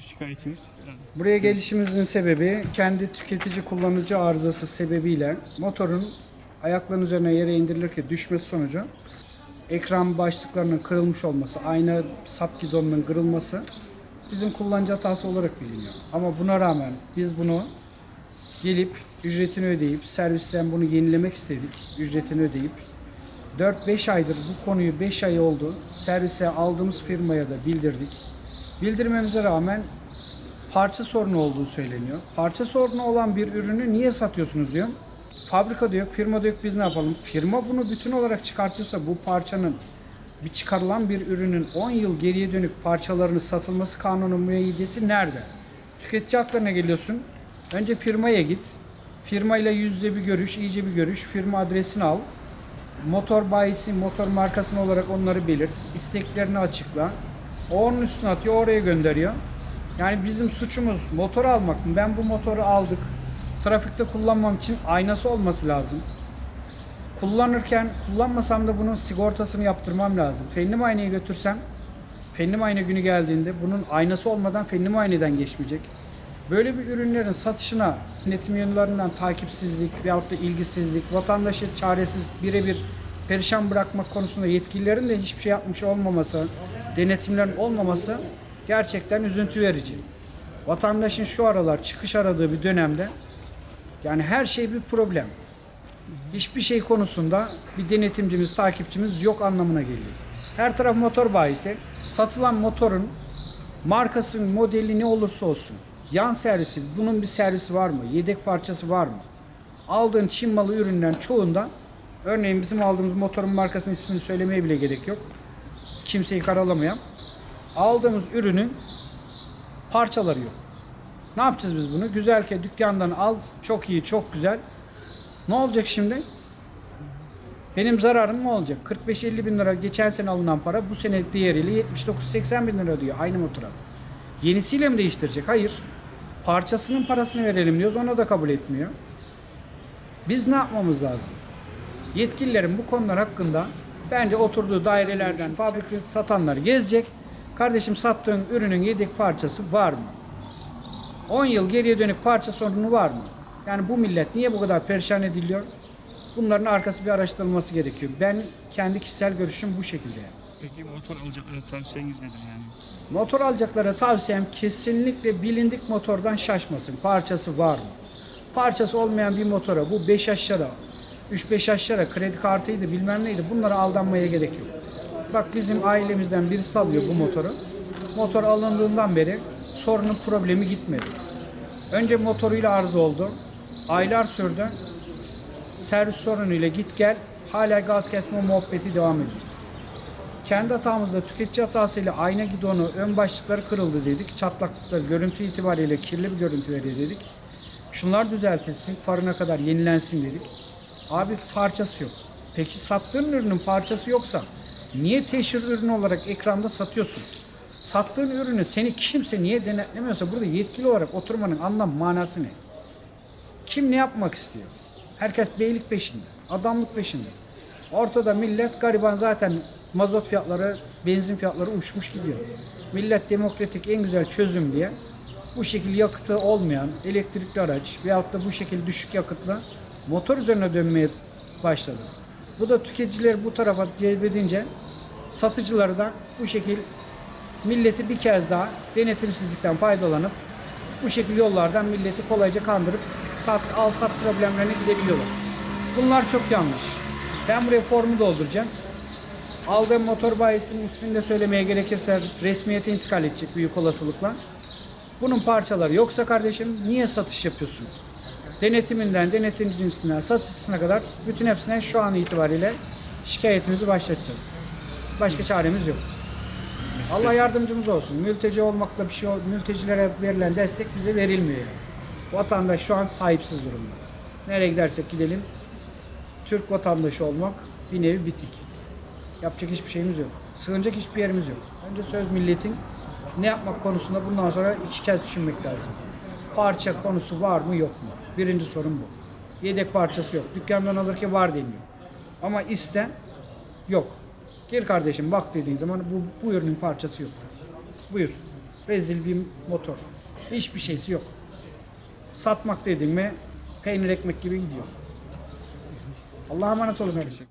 Nedir şikayetiniz? Yani Buraya gelişimizin sebebi kendi tüketici kullanıcı arızası sebebiyle motorun ayakların üzerine yere indirilirken düşmesi sonucu ekran başlıklarının kırılmış olması, ayna sap gidonunun kırılması bizim kullanıcı hatası olarak biliniyor. Ama buna rağmen biz bunu gelip ücretini ödeyip servisten bunu yenilemek istedik. Ücretini ödeyip 4-5 aydır bu konuyu 5 ay oldu. Servise aldığımız firmaya da bildirdik. Bildirmemize rağmen parça sorunu olduğu söyleniyor. Parça sorunu olan bir ürünü niye satıyorsunuz diyor. Fabrika diyor, firma diyor biz ne yapalım? Firma bunu bütün olarak çıkartıyorsa bu parçanın bir çıkarılan bir ürünün 10 yıl geriye dönük parçalarını satılması kanunu müeyyidesi nerede? Tüketici haklarına geliyorsun. Önce firmaya git. Firmayla yüz yüze bir görüş, iyice bir görüş. Firma adresini al. Motor bayisi, motor markasını olarak onları belirt. isteklerini açıkla. O onun üstüne atıyor, oraya gönderiyor. Yani bizim suçumuz motor almak mı? Ben bu motoru aldık. Trafikte kullanmam için aynası olması lazım. Kullanırken kullanmasam da bunun sigortasını yaptırmam lazım. Fenli muayeneye götürsem fenli muayene günü geldiğinde bunun aynası olmadan fenli muayeneden geçmeyecek. Böyle bir ürünlerin satışına denetim yönlerinden takipsizlik veyahut da ilgisizlik, vatandaşı çaresiz birebir perişan bırakmak konusunda yetkililerin de hiçbir şey yapmış olmaması, denetimlerin olmaması gerçekten üzüntü verici. Vatandaşın şu aralar çıkış aradığı bir dönemde yani her şey bir problem. Hiçbir şey konusunda bir denetimcimiz, takipçimiz yok anlamına geliyor. Her taraf motor bayisi. Satılan motorun markası, modeli ne olursa olsun. Yan servisi, bunun bir servisi var mı? Yedek parçası var mı? Aldığın Çin malı üründen çoğunda örneğin bizim aldığımız motorun markasının ismini söylemeye bile gerek yok. Kimseyi karalamayan. Aldığımız ürünün parçaları yok. Ne yapacağız biz bunu? Güzelke dükkandan al. Çok iyi, çok güzel. Ne olacak şimdi? Benim zararım ne olacak? 45-50 bin lira geçen sene alınan para bu sene diğeriyle 79-80 bin lira diyor aynı motora. Yenisiyle mi değiştirecek? Hayır. Parçasının parasını verelim diyoruz ona da kabul etmiyor. Biz ne yapmamız lazım? Yetkililerin bu konular hakkında bence oturduğu dairelerden fabrika satanlar gezecek. Kardeşim sattığın ürünün yedek parçası var mı? 10 yıl geriye dönük parça sorunu var mı? Yani bu millet niye bu kadar perişan ediliyor? Bunların arkası bir araştırılması gerekiyor. Ben kendi kişisel görüşüm bu şekilde. yani. peki motor alacaklara tavsiyeniz nedir yani? Motor alacaklara tavsiyem kesinlikle bilindik motordan şaşmasın. Parçası var mı? Parçası olmayan bir motora bu 5 aşağıda, 3-5 aşağıda kredi kartıydı bilmem neydi bunlara aldanmaya gerek yok. Bak bizim ailemizden birisi alıyor bu motoru. Motor alındığından beri sorunun problemi gitmedi. Önce motoruyla arıza oldu. Aylar sürdü. Servis sorunuyla git gel. Hala gaz kesme muhabbeti devam ediyor. Kendi hatamızda tüketici hatasıyla ayna gidonu, ön başlıkları kırıldı dedik. Çatlaklıklar görüntü itibariyle kirli bir görüntü veriyor dedik. Şunlar düzeltilsin, farına kadar yenilensin dedik. Abi parçası yok. Peki sattığın ürünün parçası yoksa niye teşhir ürünü olarak ekranda satıyorsun? Sattığın ürünü seni kimse niye denetlemiyorsa burada yetkili olarak oturmanın anlam manası ne? Kim ne yapmak istiyor? Herkes beylik peşinde, adamlık peşinde. Ortada millet gariban zaten mazot fiyatları, benzin fiyatları uçmuş gidiyor. Millet demokratik en güzel çözüm diye bu şekil yakıtı olmayan elektrikli araç veyahut da bu şekil düşük yakıtla motor üzerine dönmeye başladı. Bu da tüketicileri bu tarafa cezbedince satıcıları da bu şekil milleti bir kez daha denetimsizlikten faydalanıp bu şekil yollardan milleti kolayca kandırıp sat, al sat problemlerine gidebiliyorlar. Bunlar çok yanlış. Ben buraya formu dolduracağım. Aldığım motor bayisinin ismini de söylemeye gerekirse resmiyete intikal edecek büyük olasılıkla. Bunun parçaları yoksa kardeşim niye satış yapıyorsun? Denetiminden, denetimcisinden, satışçısına kadar bütün hepsine şu an itibariyle şikayetimizi başlatacağız. Başka çaremiz yok. Allah yardımcımız olsun. Mülteci olmakla bir şey ol- mültecilere verilen destek bize verilmiyor. Vatandaş şu an sahipsiz durumda. Nereye gidersek gidelim Türk vatandaşı olmak bir nevi bitik. Yapacak hiçbir şeyimiz yok. Sığınacak hiçbir yerimiz yok. Önce söz milletin ne yapmak konusunda bundan sonra iki kez düşünmek lazım. Parça konusu var mı yok mu? Birinci sorun bu. Yedek parçası yok. Dükkandan alırken var deniyor. Ama iste yok. Gir kardeşim bak dediğin zaman bu, bu ürünün parçası yok. Buyur. Rezil bir motor. Hiçbir şeysi yok. Satmak dedin mi peynir ekmek gibi gidiyor. Allah'a emanet olun kardeşim.